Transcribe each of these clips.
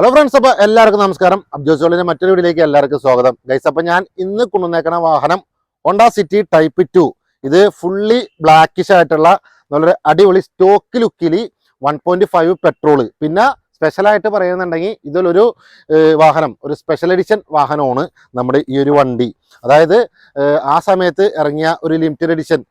Hello friends അപ്പോൾ എല്ലാവർക്കും നമസ്കാരം. അബ്ജോസോളിന്റെ മറ്റൊരു വീഡിയോയിലേക്ക് എല്ലാവർക്കും സ്വാഗതം. ഗൈസ് അപ്പോൾ ഞാൻ ഇന്ന് കൊണ്ടുവന്നേക്കണ വാഹനം ഹോണ്ട സിറ്റി ടൈപ്പ് ടു. ഇത് ഫുള്ളി ബ്ലാക്കിഷ് ആയിട്ടുള്ള നല്ലൊരു അടിപൊളി സ്റ്റോക്ക് ലുക്കിൽ വൺ പോയിന്റ് ഫൈവ് പെട്രോൾ പിന്നെ സ്പെഷ്യലായിട്ട് പറയുന്നുണ്ടെങ്കിൽ ഇതിലൊരു വാഹനം. ഒരു സ്പെഷ്യൽ എഡിഷൻ വാഹനമാണ് നമ്മുടെ ഈ ഒരു വണ്ടി. അതായത് ആ സമയത്ത് ഇറങ്ങിയ ഒരു ലിമിറ്റഡ് എഡിഷൻ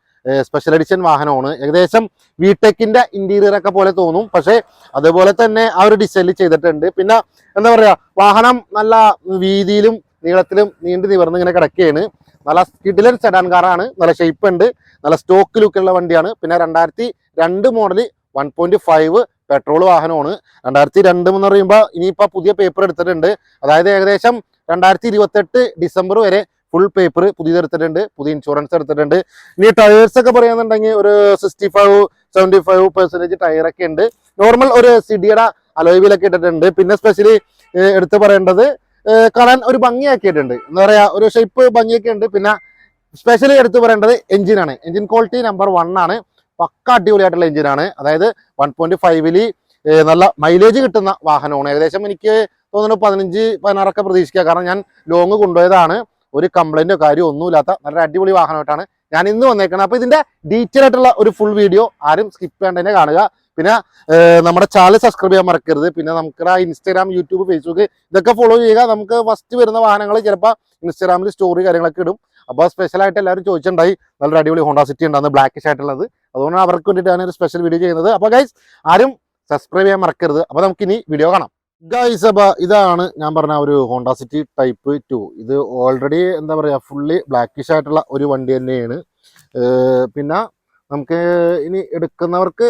സ്പെഷ്യൽ എഡിഷൻ വാഹനമാണ്. ഏകദേശം വിടെക്കിന്റെ ഇന്റീരിയർ ഒക്കെ പോലെ തോന്നും. പക്ഷേ അതേപോലെ തന്നെ ആ ഒരു ഡിസൈനിൽ ചെയ്തിട്ടുണ്ട്. പിന്നെ എന്താ പറയുക വാഹനം നല്ല വീതിയിലും നീളത്തിലും നീണ്ടു നിവർന്ന് ഇങ്ങനെ കിടക്കുകയാണ്. നല്ല കിഡിലൻ സെഡാൻ കാറാണ് നല്ല ഷേപ്പ് ഉണ്ട്. നല്ല സ്റ്റോക്ക് ലുക്കുള്ള വണ്ടിയാണ്. പിന്നെ രണ്ടായിരത്തി രണ്ട് model one point five petrol വാഹനമാണ്. രണ്ടായിരത്തി രണ്ട് എന്ന് പറയുമ്പോൾ ഇനിയിപ്പോൾ പുതിയ പേപ്പർ എടുത്തിട്ടുണ്ട്. അതായത് ഏകദേശം രണ്ടായിരത്തി ഇരുപത്തെട്ട് ഡിസംബർ വരെ ഫുൾ പേപ്പർ പുതിയത് എടുത്തിട്ടുണ്ട് പുതിയ ഇൻഷുറൻസ് എടുത്തിട്ടുണ്ട്. ഇനി ടയേഴ്സ് ഒക്കെ പറയുന്നുണ്ടെങ്കിൽ ഒരു sixty five seventy five percentage ടയറൊക്കെ ഉണ്ട്. നോർമൽ ഒരു സിഡിയുടെ അലോയിലൊക്കെ ഇട്ടിട്ടുണ്ട്. പിന്നെ സ്പെഷ്യലി എടുത്തു പറയേണ്ടത് കാണാൻ ഒരു ഭംഗിയാക്കിയിട്ടുണ്ട്. എന്താ പറയാ ഒരു ഷേപ്പ് ഭംഗിയൊക്കെ ഉണ്ട്. പിന്നെ സ്പെഷ്യലി എടുത്തു പറയേണ്ടത് എഞ്ചിനാണ് എഞ്ചിൻ ക്വാളിറ്റി നമ്പർ വൺ ആണ്. പക്ക അടിപൊളിയായിട്ടുള്ള എഞ്ചിനാണ് അതായത് വൺ പോയിന്റ് ഫൈവിൽ നല്ല മൈലേജ് കിട്ടുന്ന വാഹനമാണ്. ഏകദേശം എനിക്ക് തോന്നുന്നു പതിനഞ്ച് പതിനാറൊക്കെ പ്രതീക്ഷിക്കുക കാരണം ഞാൻ ലോങ് കൊണ്ടുപോയതാണ്. ഒരു കംപ്ലൈന്റോ കാര്യമോ ഒന്നുമില്ലാത്ത നല്ല അടിപൊളി വാഹനമായിട്ടാണ് ഞാൻ ഇന്ന് വന്നേക്കണം അപ്പൊ ഇതിന്റെ ഡീറ്റെയിൽ ആയിട്ടുള്ള ഒരു ഫുൾ വീഡിയോ ആരും സ്കിപ്പ് ചെയ്യാണ്ട് തന്നെ കാണുക. പിന്നെ നമ്മുടെ ചാനൽ സബ്സ്ക്രൈബ് ചെയ്യാൻ മറക്കരുത്. പിന്നെ നമുക്ക് ഇൻസ്റ്റാഗ്രാം യൂട്യൂബ് ഫേസ്ബുക്ക് ഇതൊക്കെ ഫോളോ ചെയ്യുക. നമുക്ക് ഫസ്റ്റ് വരുന്ന വാഹനങ്ങൾ ചിലപ്പോൾ ഇൻസ്റ്റാഗ്രാമിൽ സ്റ്റോറി കാര്യങ്ങളൊക്കെ ഇടും. അപ്പോൾ സ്പെഷ്യൽ ആയിട്ട് എല്ലാവരും ചോദിച്ചിട്ടുണ്ടായി. നല്ലൊരു അടിപൊളി ഹോണ്ട സിറ്റി ഉണ്ടാകുന്നത് ബ്ലാക്കിഷ് ആയിട്ടുള്ളത്. അതുകൊണ്ടാണ് അവർക്ക് വേണ്ടിയിട്ടാണ് ഒരു സ്പെഷ്യൽ വീഡിയോ ചെയ്യുന്നത്. അപ്പോൾ ഗൈസ് ആരും സബ്സ്ക്രൈബ് ചെയ്യാൻ മറക്കരുത്. അപ്പോൾ നമുക്ക് ഇനി വീഡിയോ കാണാം. ഗൈസ് അപ്പോൾ ഇതാണ് ഞാൻ പറഞ്ഞ ഒരു ഹോണ്ട സിറ്റി ടൈപ്പ് ടു ഇത് ഓൾറെഡി എന്താ പറയുക ഫുള്ളി ബ്ലാക്കിഷ് ആയിട്ടുള്ള ഒരു വണ്ടി തന്നെയാണ്. പിന്നെ നമുക്ക് ഇനി എടുക്കുന്നവർക്ക്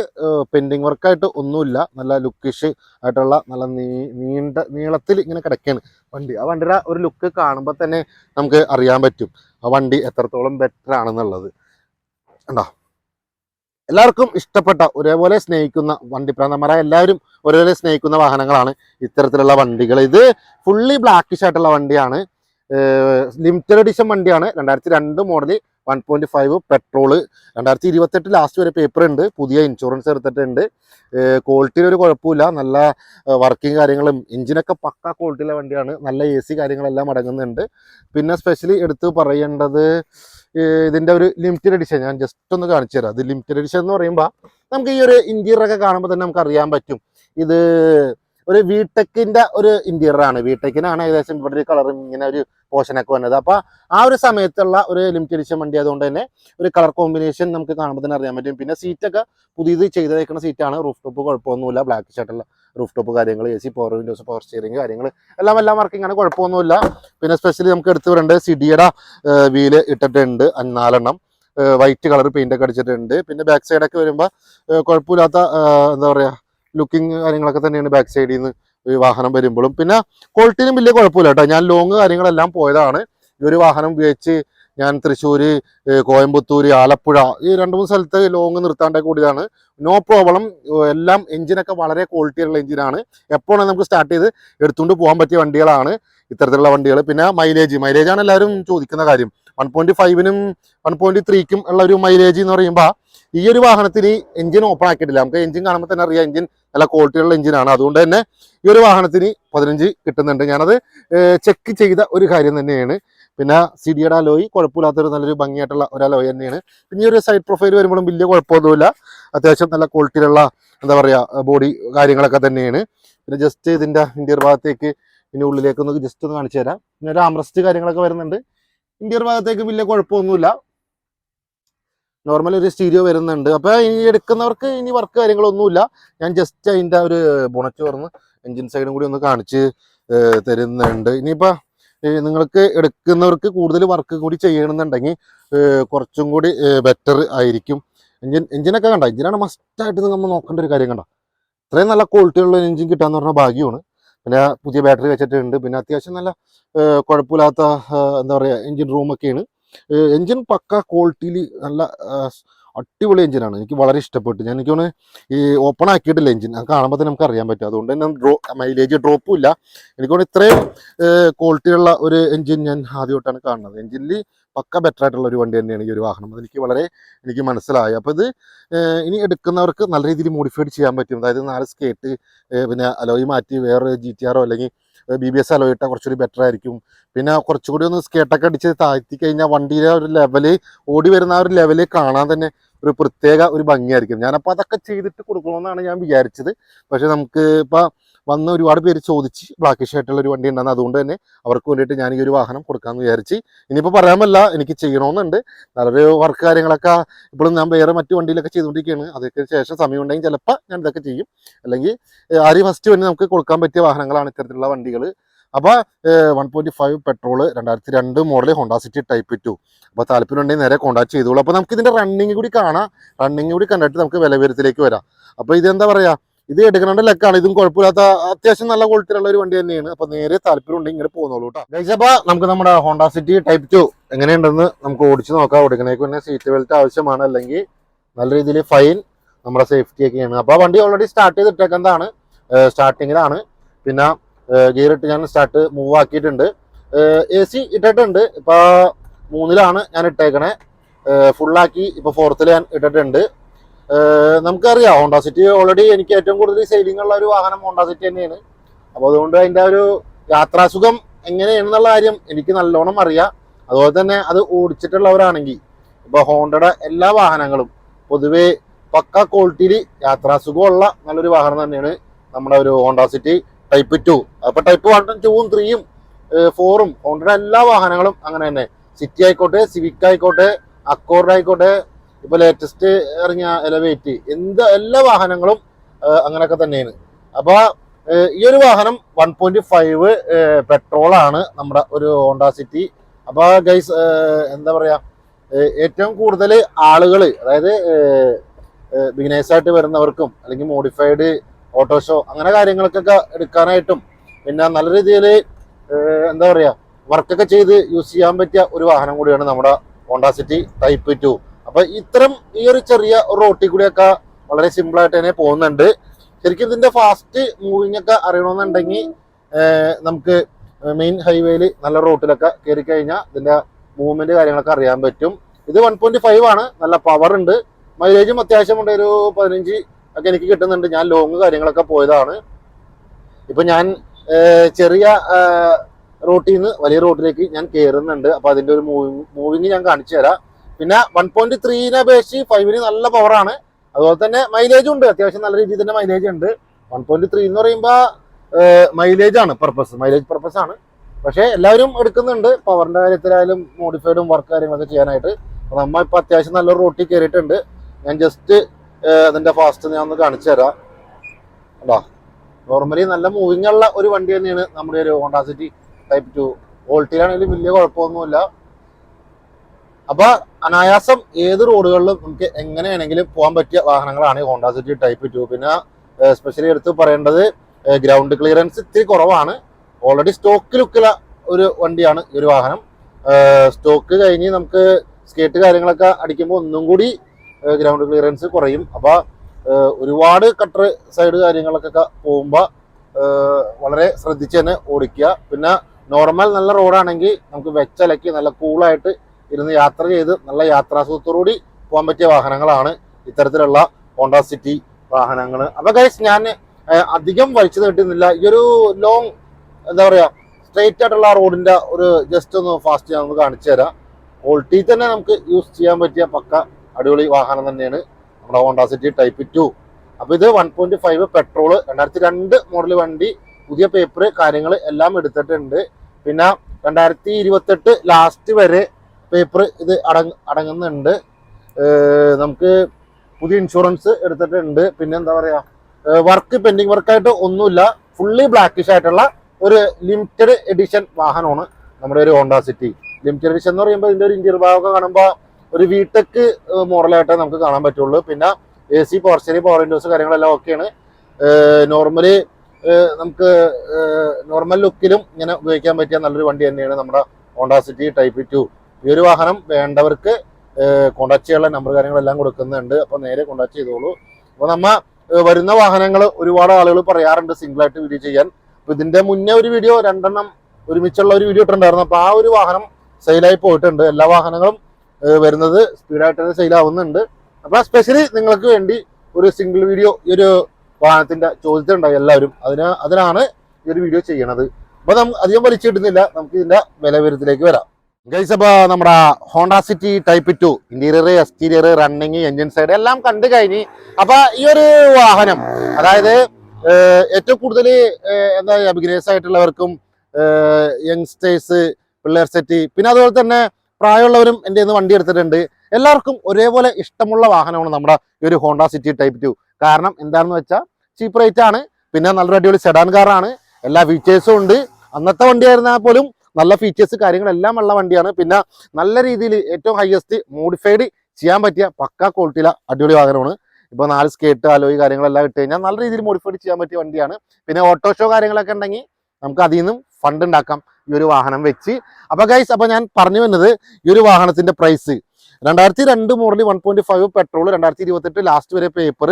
പെൻഡിങ് വർക്കായിട്ട് ഒന്നുമില്ല. നല്ല ലുക്കിഷ് ആയിട്ടുള്ള നല്ല നീ നീണ്ട നീളത്തിൽ ഇങ്ങനെ കിടക്കുകയാണ് വണ്ടി. ആ വണ്ടിയുടെ ഒരു ലുക്ക് കാണുമ്പോൾ തന്നെ നമുക്ക് അറിയാൻ പറ്റും. ആ വണ്ടി എത്രത്തോളം ബെറ്റർ ആണെന്നുള്ളത്. കണ്ടോ? എല്ലാവർക്കും ഇഷ്ടപ്പെട്ട ഒരേപോലെ സ്നേഹിക്കുന്ന വണ്ടി പ്രാന്തന്മാരായ എല്ലാവരും ഒരേപോലെ സ്നേഹിക്കുന്ന വാഹനങ്ങളാണ് ഇത്തരത്തിലുള്ള വണ്ടികൾ. ഇത് ഫുള്ളി ബ്ലാക്കിഷ് ആയിട്ടുള്ള വണ്ടിയാണ്. ലിമിറ്റഡ് എഡിഷൻ വണ്ടിയാണ്. രണ്ടായിരത്തി രണ്ട് model one point five petrol രണ്ടായിരത്തി ഇരുപത്തെട്ട് ലാസ്റ്റ് വരെ പേപ്പർ ഉണ്ട്. പുതിയ ഇൻഷുറൻസ് എടുത്തിട്ടുണ്ട്. ക്വാളിറ്റിയിൽ ഒരു കുഴപ്പമില്ല. നല്ല വർക്കിംഗ് കാര്യങ്ങളും എഞ്ചിനൊക്കെ പക്ക ക്വാളിറ്റിയുള്ള വണ്ടിയാണ്. നല്ല എ സി കാര്യങ്ങളെല്ലാം അടങ്ങുന്നുണ്ട്. പിന്നെ സ്പെഷ്യലി എടുത്ത് പറയേണ്ടത് ഇതിന്റെ ഒരു ലിമിറ്റഡ് എഡിഷൻ ഞാൻ ജസ്റ്റ് ഒന്ന് കാണിച്ചു തരാം. അത് ലിമിറ്റഡ് എഡിഷൻ എന്ന് പറയുമ്പോൾ നമുക്ക് ഈ ഒരു ഇന്റീരിയർ ഒക്കെ കാണുമ്പോൾ തന്നെ നമുക്ക് അറിയാൻ പറ്റും. ഇത് ഒരു വീട്ടക്കിന്റെ ഒരു ഇന്റീരിയർ ആണ്. വിടെക്കിനാണ് ഏകദേശം ഇവിടെ ഒരു കളർ ഇങ്ങനെ ഒരു പോർഷനൊക്കെ വന്നത്. അപ്പൊ ആ ഒരു സമയത്തുള്ള ഒരു ലിമിറ്റഡ് എഡിഷൻ വണ്ടി ആയതുകൊണ്ട് തന്നെ ഒരു കളർ കോമ്പിനേഷൻ നമുക്ക് കാണുമ്പോൾ തന്നെ അറിയാൻ പറ്റും. പിന്നെ സീറ്റൊക്കെ പുതിയത് ചെയ്തേക്കുന്ന സീറ്റാണ് റൂഫ് ടോപ്പ് കുഴപ്പമൊന്നുമില്ല. ബ്ലാക്ക് ഷർട്ടുള്ള റൂഫ് ടോപ്പ് കാര്യങ്ങൾ A C power windows power steering കാര്യങ്ങൾ. എല്ലാം എല്ലാം വർക്കിംഗ് ആണ്. കുഴപ്പമൊന്നുമില്ല. പിന്നെ സ്പെഷ്യലി നമുക്ക് എടുത്തു വരേണ്ടത് സിഡിയുടെ വീൽ ഇട്ടിട്ടുണ്ട്. നാലെണ്ണം വൈറ്റ് കളർ പെയിന്റ് ഒക്കെ അടിച്ചിട്ടുണ്ട്. പിന്നെ ബാക്ക് സൈഡൊക്കെ വരുമ്പോൾ കുഴപ്പമില്ലാത്ത എന്താ പറയാ ലുക്കിംഗ് കാര്യങ്ങളൊക്കെ തന്നെയാണ് ബാക്ക് സൈഡിൽ നിന്ന് വാഹനം വരുമ്പോഴും. പിന്നെ ക്വാളിറ്റിയിലും വലിയ കുഴപ്പമില്ല കേട്ടോ ഞാൻ ലോങ് കാര്യങ്ങളെല്ലാം പോയതാണ്. ഈ ഒരു വാഹനം ഉപയോഗിച്ച് ഞാൻ തൃശ്ശൂർ കോയമ്പത്തൂർ ആലപ്പുഴ ഈ രണ്ട് മൂന്ന് സ്ഥലത്ത് ലോങ് നിർത്താണ്ടേ കൂടിയതാണ്. നോ പ്രോബ്ലം എല്ലാം എഞ്ചിനൊക്കെ വളരെ ക്വാളിറ്റിയുള്ള എഞ്ചിനാണ് എപ്പോഴാണ് നമുക്ക് സ്റ്റാർട്ട് ചെയ്ത് എടുത്തുകൊണ്ട് പോകാൻ പറ്റിയ വണ്ടികളാണ് ഇത്തരത്തിലുള്ള വണ്ടികൾ പിന്നെ മൈലേജ് മൈലേജ് ആണ് എല്ലാവരും ചോദിക്കുന്ന കാര്യം. വൺ പോയിന്റ് ഫൈവിനും വൺ പോയിന്റ് ത്രീക്കും ഉള്ള ഒരു മൈലേജ് എന്ന് പറയുമ്പോൾ ഈ ഒരു വാഹനത്തിൽ എഞ്ചിൻ ഓപ്പൺ ആക്കിയിട്ടില്ല. നമുക്ക് എഞ്ചിൻ കാണുമ്പോൾ തന്നെ അറിയാം. എഞ്ചിൻ നല്ല ക്വാളിറ്റിയുള്ള എഞ്ചിനാണ്. അതുകൊണ്ട് തന്നെ ഈ ഒരു വാഹനത്തിന് പതിനഞ്ച് കിട്ടുന്നുണ്ട്. ഞാനത് ചെക്ക് ചെയ്ത ഒരു കാര്യം തന്നെയാണ്. പിന്നെ സിഡിയുടെ അലോയി കുഴപ്പമില്ലാത്തൊരു നല്ലൊരു ഭംഗിയായിട്ടുള്ള ഒരു അലോയി തന്നെയാണ്. പിന്നെ ഈ ഒരു സൈഡ് പ്രൊഫൈൽ വരുമ്പോഴും വലിയ കുഴപ്പമൊന്നുമില്ല. അത്യാവശ്യം നല്ല ക്വാളിറ്റിയിലുള്ള എന്താ പറയുക ബോഡി കാര്യങ്ങളൊക്കെ തന്നെയാണ്. പിന്നെ ജസ്റ്റ് ഇതിന്റെ ഇന്ത്യർ ഭാഗത്തേക്ക് ഇനി ഉള്ളിലേക്ക് ഒന്ന് ജസ്റ്റ് ഒന്ന് കാണിച്ചു തരാം. പിന്നെ ഒരു ആംറസ്റ്റ് കാര്യങ്ങളൊക്കെ വരുന്നുണ്ട്. ഇന്ത്യർ ഭാഗത്തേക്ക് വലിയ കുഴപ്പമൊന്നുമില്ല. നോർമൽ ഒരു സ്റ്റീരിയോ വരുന്നുണ്ട്. അപ്പോൾ ഇനി എടുക്കുന്നവർക്ക് ഇനി വർക്ക് കാര്യങ്ങളൊന്നുമില്ല. ഞാൻ ജസ്റ്റ് അതിന്റെ ഒരു ബുണറ്റ് തുറന്ന് എൻജിൻ സൈഡും കൂടി ഒന്ന് കാണിച്ച് തരുന്നുണ്ട്. ഇനിയിപ്പോൾ നിങ്ങൾക്ക് എടുക്കുന്നവർക്ക് കൂടുതൽ വർക്ക് കൂടി ചെയ്യണമെന്നുണ്ടെങ്കിൽ കുറച്ചും കൂടി ബെറ്റർ ആയിരിക്കും. എഞ്ചിൻ എഞ്ചിനൊക്കെ കണ്ട? എഞ്ചിനാണ് മസ്റ്റായിട്ട് നമ്മൾ നോക്കേണ്ട ഒരു കാര്യം കണ്ട? ഇത്രയും നല്ല ക്വാളിറ്റിയുള്ള എഞ്ചിൻ കിട്ടാന്ന് പറഞ്ഞ ഭാഗ്യമാണ്. പിന്നെ പുതിയ ബാറ്ററി വെച്ചിട്ടുണ്ട്. പിന്നെ അത്യാവശ്യം നല്ല കുഴപ്പമില്ലാത്ത എന്താ പറയുക എഞ്ചിൻ റൂമൊക്കെയാണ് എഞ്ചിൻ പക്ക ക്വാളിറ്റിയിൽ നല്ല അടിപൊളി എഞ്ചിനാണ് എനിക്ക് വളരെ ഇഷ്ടപ്പെട്ടു. ഞാൻ എനിക്കൊന്ന് ഈ ഓപ്പൺ ആക്കിയിട്ടില്ല എഞ്ചിൻ കാണുമ്പോൾ തന്നെ നമുക്ക് അറിയാൻ പറ്റും. അതുകൊണ്ട് തന്നെ ഡ്രോ മൈലേജ് ഡ്രോപ്പും ഇല്ല. എനിക്കൊന്ന് ഇത്രയും ക്വാളിറ്റിയുള്ള ഒരു എഞ്ചിൻ ഞാൻ ആദ്യമായിട്ടാണ് കാണുന്നത്. എഞ്ചിനിൽ പക്ക ബെറ്റർ ആയിട്ടുള്ള ഒരു വണ്ടി തന്നെയാണ് ഈ ഒരു വാഹനം. അതെനിക്ക് വളരെ എനിക്ക് മനസ്സിലായി. അപ്പോൾ ഇത് ഇനി എടുക്കുന്നവർക്ക് നല്ല രീതിയിൽ മോഡിഫൈഡ് ചെയ്യാൻ പറ്റും. അതായത് നാല് സ്കേറ്റ് പിന്നെ അലോയി മാറ്റി വേറെ ജി ടി ആറോ അല്ലെങ്കിൽ ബി ബി എസ് അലോയിട്ട കുറച്ചുകൂടി ബെറ്റർ ആയിരിക്കും. പിന്നെ കുറച്ചുകൂടി ഒന്ന് സ്കേട്ടൊക്കെ അടിച്ച് താഴ്ത്തി കഴിഞ്ഞാൽ വണ്ടിയിലെ ഒരു ലെവൽ ഓടി വരുന്ന ആ ഒരു ലെവൽ കാണാൻ തന്നെ ഒരു പ്രത്യേക ഒരു ഭംഗിയായിരിക്കും. ഞാനപ്പോൾ അതൊക്കെ ചെയ്തിട്ട് കൊടുക്കണമെന്നാണ് ഞാൻ വിചാരിച്ചത്. പക്ഷെ നമുക്ക് ഇപ്പം വന്ന് ഒരുപാട് പേര് ചോദിച്ച് ബ്ലാക്ക് ആയിട്ടുള്ള ഒരു വണ്ടി ഉണ്ടെന്ന് അതുകൊണ്ട് തന്നെ അവർക്ക് വേണ്ടിയിട്ട് ഞാൻ ഈ ഒരു വാഹനം കൊടുക്കാമെന്ന് വിചാരിച്ച് ഇനിയിപ്പോൾ പറയാമല്ല എനിക്ക് ചെയ്യണമെന്നുണ്ട് നല്ലൊരു വർക്ക് കാര്യങ്ങളൊക്കെ ഇപ്പോഴും ഞാൻ വേറെ മറ്റു വണ്ടിയിലൊക്കെ ചെയ്തുകൊണ്ടിരിക്കുകയാണ്. അതൊക്കെ ശേഷം സമയം ഉണ്ടെങ്കിൽ ചിലപ്പോൾ ഞാൻ ഇതൊക്കെ ചെയ്യും. അല്ലെങ്കിൽ ആരും ഫസ്റ്റ് വണ്ടി നമുക്ക് കൊടുക്കാൻ പറ്റിയ വാഹനങ്ങളാണ് ഇത്തരത്തിലുള്ള വണ്ടികൾ അപ്പോൾ വൺ പോയിന്റ് ഫൈവ് പെട്രോൾ രണ്ടായിരത്തി രണ്ട് model Honda City type two അപ്പോൾ താല്പര്യം ഉണ്ടെങ്കിൽ നേരെ കോൺടാക്ട് ചെയ്തോളൂ. അപ്പോൾ നമുക്ക് ഇതിന്റെ റണ്ണിങ് കൂടി കാണാം. റണ്ണിങ് കൂടി കണ്ടിട്ട് നമുക്ക് വില വരാം. അപ്പോൾ ഇതെന്താ പറയുക ഇത് എടുക്കണേണ്ട ലെക്കാണ്. ഇതും കുഴപ്പമില്ലാത്ത അത്യാവശ്യം നല്ല ക്വാളിറ്റിയുള്ള ഒരു വണ്ടി തന്നെയാണ്. അപ്പൊ നേരെ താല്പര്യം ഉണ്ടെങ്കിൽ ഇങ്ങനെ പോകുന്നുള്ളൂ കേട്ടോ ഗൈസ് അപ്പോൾ നമുക്ക് നമ്മുടെ ഹോണ്ടാ സിറ്റി ടൈപ്പ് ടു എങ്ങനെയുണ്ടെന്ന് നമുക്ക് ഓടിച്ചു നോക്കാം. ഓടിക്കണേക്ക് പിന്നെ സീറ്റ് ബെൽറ്റ് ആവശ്യമാണ്. അല്ലെങ്കിൽ നല്ല രീതിയിൽ ഫൈൻ നമ്മുടെ സേഫ്റ്റി ഒക്കെയാണ് അപ്പോൾ വണ്ടി ഓൾറെഡി സ്റ്റാർട്ട് ചെയ്തിട്ടേക്കുന്നതാണ് സ്റ്റാർട്ടിങ്ങിലാണ് പിന്നെ ഗിയർ ഇട്ട് ഞാൻ സ്റ്റാർട്ട് മൂവ് ആക്കിയിട്ടുണ്ട്. എ സി ഇട്ടിട്ടുണ്ട്. ഇപ്പൊ മൂന്നിലാണ് ഞാൻ ഇട്ടേക്കണേ. ഫുള്ളാക്കി ഇപ്പൊ ഫോർത്തിൽ ഞാൻ ഇട്ടിട്ടുണ്ട്. നമുക്കറിയാം ഹോണ്ടാ സിറ്റി ഓൾറെഡി എനിക്ക് ഏറ്റവും കൂടുതൽ സെയിലിംഗ് ഉള്ള ഒരു വാഹനം ഹോണ്ടാ സിറ്റി തന്നെയാണ്. അപ്പോൾ അതുകൊണ്ട് അതിന്റെ ഒരു യാത്രാസുഖം എങ്ങനെയാണെന്നുള്ള കാര്യം എനിക്ക് നല്ലോണം അറിയാം. അതുപോലെ തന്നെ അത് ഓടിച്ചിട്ടുള്ളവരാണെങ്കിൽ ഇപ്പോൾ ഹോണ്ടയുടെ എല്ലാ വാഹനങ്ങളും പൊതുവേ പക്ക ക്വാളിറ്റിയിൽ യാത്രാസുഖമുള്ള നല്ലൊരു വാഹനം തന്നെയാണ് നമ്മുടെ ഒരു ഹോണ്ടാ സിറ്റി ടൈപ്പ് ടു അപ്പൊ ടൈപ്പ് വണ്ണും ടൂവും ത്രീയും ഫോറും ഹോണ്ടയുടെ എല്ലാ വാഹനങ്ങളും അങ്ങനെ തന്നെ. സിറ്റി ആയിക്കോട്ടെ സിവിക് ആയിക്കോട്ടെ അക്കോർഡ് ആയിക്കോട്ടെ ഇപ്പൊ ലേറ്റസ്റ്റ് ഇറങ്ങിയ എലവേറ്റ് എന്ത് എല്ലാ വാഹനങ്ങളും അങ്ങനെയൊക്കെ തന്നെയാണ്. അപ്പൊ ഈ ഒരു വാഹനം വൺ പോയിന്റ് ഫൈവ് പെട്രോൾ ആണ് നമ്മുടെ ഒരു ഹോണ്ട സിറ്റി അപ്പൊ ഗൈസ് എന്താ പറയാ ഏറ്റവും കൂടുതൽ ആളുകൾ അതായത് ബിഗിനേഴ്സായിട്ട് വരുന്നവർക്കും അല്ലെങ്കിൽ മോഡിഫൈഡ് ഓട്ടോ ഷോ അങ്ങനെ കാര്യങ്ങൾക്കൊക്കെ എടുക്കാനായിട്ടും പിന്നെ നല്ല രീതിയിൽ എന്താ പറയാ വർക്കൊക്കെ ചെയ്ത് യൂസ് ചെയ്യാൻ പറ്റിയ ഒരു വാഹനം കൂടിയാണ് നമ്മുടെ ഹോണ്ട സിറ്റി ടൈപ്പ് ടു അപ്പൊ ഇത്തരം ഈ ഒരു ചെറിയ റോട്ടിൽ കൂടിയൊക്കെ വളരെ സിമ്പിൾ ആയിട്ട് തന്നെ പോകുന്നുണ്ട്. ശരിക്കും ഇതിന്റെ ഫാസ്റ്റ് മൂവിങ് ഒക്കെ അറിയണമെന്നുണ്ടെങ്കിൽ നമുക്ക് മെയിൻ ഹൈവേയിൽ നല്ല റോട്ടിലൊക്കെ കയറി കഴിഞ്ഞാൽ ഇതിന്റെ മൂവ്മെന്റ് കാര്യങ്ങളൊക്കെ അറിയാൻ പറ്റും. ഇത് വൺ പോയിന്റ് ഫൈവ് ആണ്. നല്ല പവർ ഉണ്ട്. മൈലേജും അത്യാവശ്യം ഉണ്ട്. ഒരു പതിനഞ്ച് ഒക്കെ എനിക്ക് കിട്ടുന്നുണ്ട്. ഞാൻ ലോങ് കാര്യങ്ങളൊക്കെ പോയതാണ്. ഇപ്പൊ ഞാൻ ചെറിയ റോട്ടിൽ നിന്ന് വലിയ റോട്ടിലേക്ക് ഞാൻ കയറുന്നുണ്ട് അപ്പൊ അതിന്റെ ഒരു മൂവിങ് മൂവിങ് ഞാൻ കാണിച്ചു തരാം. പിന്നെ വൺ പോയിന്റ് ത്രീനെ അപേക്ഷിച്ച് ഫൈവിന് നല്ല പവറാണ് അതുപോലെ തന്നെ മൈലേജും ഉണ്ട്. അത്യാവശ്യം നല്ല രീതിയിൽ തന്നെ മൈലേജ് ഉണ്ട്. വൺ പോയിന്റ് ത്രീ എന്ന് പറയുമ്പോൾ മൈലേജ് ആണ് പർപ്പസ് മൈലേജ് പർപ്പസ് ആണ്. പക്ഷേ എല്ലാവരും എടുക്കുന്നുണ്ട്. പവറിന്റെ കാര്യത്തിലായാലും മോഡിഫൈഡും വർക്ക് കാര്യങ്ങളൊക്കെ ചെയ്യാനായിട്ട്. അപ്പൊ നമ്മ ഇപ്പൊ അത്യാവശ്യം നല്ല റോട്ടിൽ കയറിയിട്ടുണ്ട് ഞാൻ ജസ്റ്റ് അതിന്റെ ഫാസ്റ്റ് ഞാൻ ഒന്ന് കാണിച്ചു തരാം. നോർമലി നല്ല മൂവിങ് ഉള്ള ഒരു വണ്ടി തന്നെയാണ് നമ്മുടെ ഒരു ഹോണ്ടാസിറ്റി ടൈപ്പ് ടു വോൾട്ടിലാണെങ്കിലും വലിയ കുഴപ്പമൊന്നുമില്ല. അപ്പൊ അനായാസം ഏത് റോഡുകളിലും നമുക്ക് എങ്ങനെയാണെങ്കിലും പോകാൻ പറ്റിയ വാഹനങ്ങളാണ് ഹോണ്ടാ സിറ്റി ടൈപ്പ് ടു. പിന്നെ സ്പെഷ്യലി എടുത്ത് പറയേണ്ടത് ഗ്രൗണ്ട് ക്ലിയറൻസ് ഇത്തിരി കുറവാണ്. ഓൾറെഡി സ്റ്റോക്ക് ലുക്കുള്ള ഒരു വണ്ടിയാണ് ഈ ഒരു വാഹനം. സ്റ്റോക്ക് കഴിഞ്ഞ് നമുക്ക് സ്കേറ്റ് കാര്യങ്ങളൊക്കെ അടിക്കുമ്പോൾ ഒന്നും കൂടി ഗ്രൗണ്ട് ക്ലിയറൻസ് കുറയും. അപ്പൊ ഏഹ് ഒരുപാട് കട്ടർ സൈഡ് കാര്യങ്ങളൊക്കെ പോകുമ്പോൾ വളരെ ശ്രദ്ധിച്ച് തന്നെ ഓടിക്കുക. പിന്നെ നോർമൽ നല്ല റോഡാണെങ്കിൽ നമുക്ക് വെച്ചലക്കി നല്ല കൂളായിട്ട് ഇരുന്ന് യാത്ര ചെയ്ത് നല്ല യാത്രാസുഖത്തോടുകൂടി പോകാൻ പറ്റിയ വാഹനങ്ങളാണ് ഇത്തരത്തിലുള്ള ഹോണ്ട സിറ്റി വാഹനങ്ങൾ അപ്പൊ ഗൈസ് ഞാൻ അധികം വലിച്ചു നീട്ടുന്നില്ല. ഈ ഒരു ലോങ് എന്താ പറയാ സ്ട്രെയിറ്റ് ആയിട്ടുള്ള റോഡിന്റെ ഒരു ജസ്റ്റ് ഒന്ന് ഫാസ്റ്റ് ഞാൻ ഒന്ന് കാണിച്ചു തരാം. ക്വാളിറ്റി തന്നെ നമുക്ക് യൂസ് ചെയ്യാൻ പറ്റിയ പക്ക അടിപൊളി വാഹനം തന്നെയാണ് നമ്മുടെ ഹോണ്ട സിറ്റി ടൈപ്പ് ടു അപ്പൊ ഇത് വൺ പോയിന്റ് ഫൈവ് പെട്രോൾ രണ്ടായിരത്തി രണ്ട് മോഡൽ വണ്ടി പുതിയ പേപ്പർ കാര്യങ്ങൾ എല്ലാം എടുത്തിട്ടുണ്ട്. പിന്നെ രണ്ടായിരത്തി ഇരുപത്തെട്ട് ലാസ്റ്റ് വരെ പേപ്പർ ഇത് അടങ്ങ അടങ്ങുന്നുണ്ട്. നമുക്ക് പുതിയ ഇൻഷുറൻസ് എടുത്തിട്ടുണ്ട്. പിന്നെ എന്താ പറയുക വർക്ക് പെൻഡിങ് വർക്കായിട്ട് ഒന്നുമില്ല. ഫുള്ളി ബ്ലാക്കിഷ് ആയിട്ടുള്ള ഒരു ലിമിറ്റഡ് എഡിഷൻ വാഹനമാണ് നമ്മുടെ ഒരു ഹോണ്ട സിറ്റി. ലിമിറ്റഡ് എഡിഷൻ എന്ന് പറയുമ്പോൾ ഇതിന്റെ ഒരു ഇന്റീരിയർ ഭാഗമൊക്കെ കാണുമ്പോൾ ഒരു വീട്ടക്ക് മോഡലായിട്ടേ നമുക്ക് കാണാൻ പറ്റുള്ളൂ. പിന്നെ A C power power windows കാര്യങ്ങളെല്ലാം ഓക്കെയാണ് നോർമലി നമുക്ക് നോർമൽ ലുക്കിലും ഇങ്ങനെ ഉപയോഗിക്കാൻ പറ്റിയ നല്ലൊരു വണ്ടി തന്നെയാണ് നമ്മുടെ ഹോണ്ട സിറ്റി ടൈപ്പ് ടു ഈ ഒരു വാഹനം വേണ്ടവർക്ക് കോണ്ടാക്ട് ചെയ്യാനുള്ള നമ്പർ കാര്യങ്ങളെല്ലാം കൊടുക്കുന്നുണ്ട്. അപ്പോൾ നേരെ കോണ്ടാക്ട് ചെയ്തോളൂ. അപ്പോൾ നമ്മ വരുന്ന വാഹനങ്ങൾ ഒരുപാട് ആളുകൾ പറയാറുണ്ട് സിംഗിൾ ആയിട്ട് വീഡിയോ ചെയ്യാൻ. അപ്പോൾ ഇതിന്റെ മുന്നേ ഒരു വീഡിയോ രണ്ടെണ്ണം ഒരുമിച്ചുള്ള ഒരു വീഡിയോ ഇട്ടിട്ടുണ്ടായിരുന്നു. അപ്പോൾ ആ ഒരു വാഹനം സെയിലായി പോയിട്ടുണ്ട്. എല്ലാ വാഹനങ്ങളും വരുന്നത് സ്പീഡായിട്ട് തന്നെ സെയിലാവുന്നുണ്ട് അപ്പോൾ സ്പെഷ്യലി നിങ്ങൾക്ക് വേണ്ടി ഒരു സിംഗിൾ വീഡിയോ ഈ ഒരു വാഹനത്തിന്റെ ചോദിച്ചിട്ടുണ്ടാവും എല്ലാവരും. അതിന് അതിനാണ് ഈ ഒരു വീഡിയോ ചെയ്യണത്. അപ്പോൾ നമുക്ക് അധികം വലിച്ചിടുന്നില്ല. നമുക്ക് ഇതിന്റെ വിലവിവരത്തിലേക്ക് വരാം. ഗൈസ് അപ്പോൾ നമ്മുടെ Honda City type two interior exterior running engine side എല്ലാം കണ്ടു കഴിഞ്ഞ് അപ്പൊ ഈ ഒരു വാഹനം അതായത് ഏറ്റവും കൂടുതൽ എന്താ ബിഗിനേഴ്സ് ആയിട്ടുള്ളവർക്കും യങ്സ്റ്റേഴ്സ് പിള്ളേർ സെറ്റ് പിന്നെ അതുപോലെ തന്നെ പ്രായമുള്ളവരും എന്റെ നിന്ന് വണ്ടി എടുത്തിട്ടുണ്ട്. എല്ലാവർക്കും ഒരേപോലെ ഇഷ്ടമുള്ള വാഹനമാണ് നമ്മുടെ ഈ ഒരു ഹോണ്ട സിറ്റി ടൈപ്പ് ടു. കാരണം എന്താണെന്ന് വെച്ചാൽ ചീപ്പ് റേറ്റ് ആണ് പിന്നെ നല്ലൊരു അടിപൊളി സെഡാൻ കാറാണ് എല്ലാ ഫീച്ചേഴ്സും ഉണ്ട്. അന്നത്തെ വണ്ടി ആയിരുന്നാൽ പോലും നല്ല ഫീച്ചേഴ്സ് കാര്യങ്ങളെല്ലാം ഉള്ള വണ്ടിയാണ്. പിന്നെ നല്ല രീതിയിൽ ഏറ്റവും ഹയസ്റ്റ് മോഡിഫൈഡ് ചെയ്യാൻ പറ്റിയ പക്ക ക്വാളിറ്റിയിലെ അടിപൊളി വാഹനമാണ്. ഇപ്പോൾ നാല് സ്കേട്ട് അലോയി കാര്യങ്ങളെല്ലാം ഇട്ട് കഴിഞ്ഞാൽ നല്ല രീതിയിൽ മോഡിഫൈഡ് ചെയ്യാൻ പറ്റിയ വണ്ടിയാണ്. പിന്നെ ഓട്ടോ ഷോ കാര്യങ്ങളൊക്കെ ഉണ്ടെങ്കിൽ നമുക്ക് അതിൽ നിന്നും ഫണ്ട് ഉണ്ടാക്കാം ഈ ഒരു വാഹനം വെച്ച്. അപ്പോൾ ഗൈസ് അപ്പോൾ ഞാൻ പറഞ്ഞു വന്നത് ഈ ഒരു വാഹനത്തിന്റെ പ്രൈസ് രണ്ടായിരത്തി രണ്ട് model one point five petrol രണ്ടായിരത്തി ഇരുപത്തെട്ട് ലാസ്റ്റ് വരെ പേപ്പർ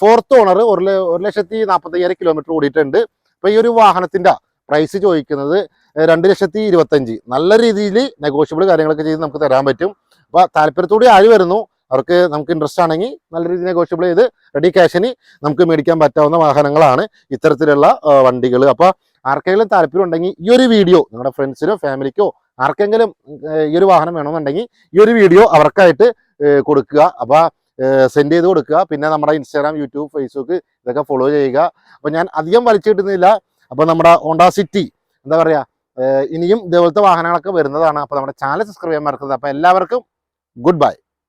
ഫോർത്ത് ഓണർ ഒരു ഒരു ലക്ഷത്തി നാൽപ്പത്തയ്യായിരം കിലോമീറ്റർ ഓടിയിട്ടുണ്ട്. അപ്പോൾ ഈ ഒരു വാഹനത്തിന്റെ പ്രൈസ് ചോദിക്കുന്നത് രണ്ട് ലക്ഷത്തി ഇരുപത്തഞ്ച്. നല്ല രീതിയിൽ നെഗോഷ്യബിൾ കാര്യങ്ങളൊക്കെ ചെയ്ത് നമുക്ക് തരാൻ പറ്റും. അപ്പോൾ താല്പര്യത്തോടെ ആര് വരുന്നു അവർക്ക് നമുക്ക് ഇൻട്രസ്റ്റ് ആണെങ്കിൽ നല്ല രീതിയിൽ നെഗോഷ്യബിൾ ചെയ്ത് റെഡി ക്യാഷിന് നമുക്ക് മേടിക്കാൻ പറ്റാവുന്ന വാഹനങ്ങളാണ് ഇത്തരത്തിലുള്ള വണ്ടികൾ അപ്പോൾ ആർക്കെങ്കിലും താല്പര്യം ഉണ്ടെങ്കിൽ ഈ ഒരു വീഡിയോ നിങ്ങളുടെ ഫ്രണ്ട്സിനോ ഫാമിലിക്കോ ആർക്കെങ്കിലും ഈ ഒരു വാഹനം വേണമെന്നുണ്ടെങ്കിൽ ഈ ഒരു വീഡിയോ അവർക്കായിട്ട് കൊടുക്കുക. അപ്പോൾ സെൻഡ് ചെയ്ത് കൊടുക്കുക. പിന്നെ നമ്മുടെ ഇൻസ്റ്റാഗ്രാം യൂട്യൂബ് ഫേസ്ബുക്ക് ഇതൊക്കെ ഫോളോ ചെയ്യുക. അപ്പോൾ ഞാൻ അധികം വലിച്ചു കിട്ടുന്നില്ല അപ്പോൾ നമ്മുടെ ഹോണ്ട സിറ്റി എന്താ പറയുക ഇനിയും ഇതുപോലത്തെ വാഹനങ്ങളൊക്കെ വരുന്നതാണ്. അപ്പോൾ നമ്മുടെ ചാനൽ സബ്സ്ക്രൈബ് ചെയ്യാൻ മറക്കരുത്. അപ്പോൾ എല്ലാവർക്കും ഗുഡ് ബൈ.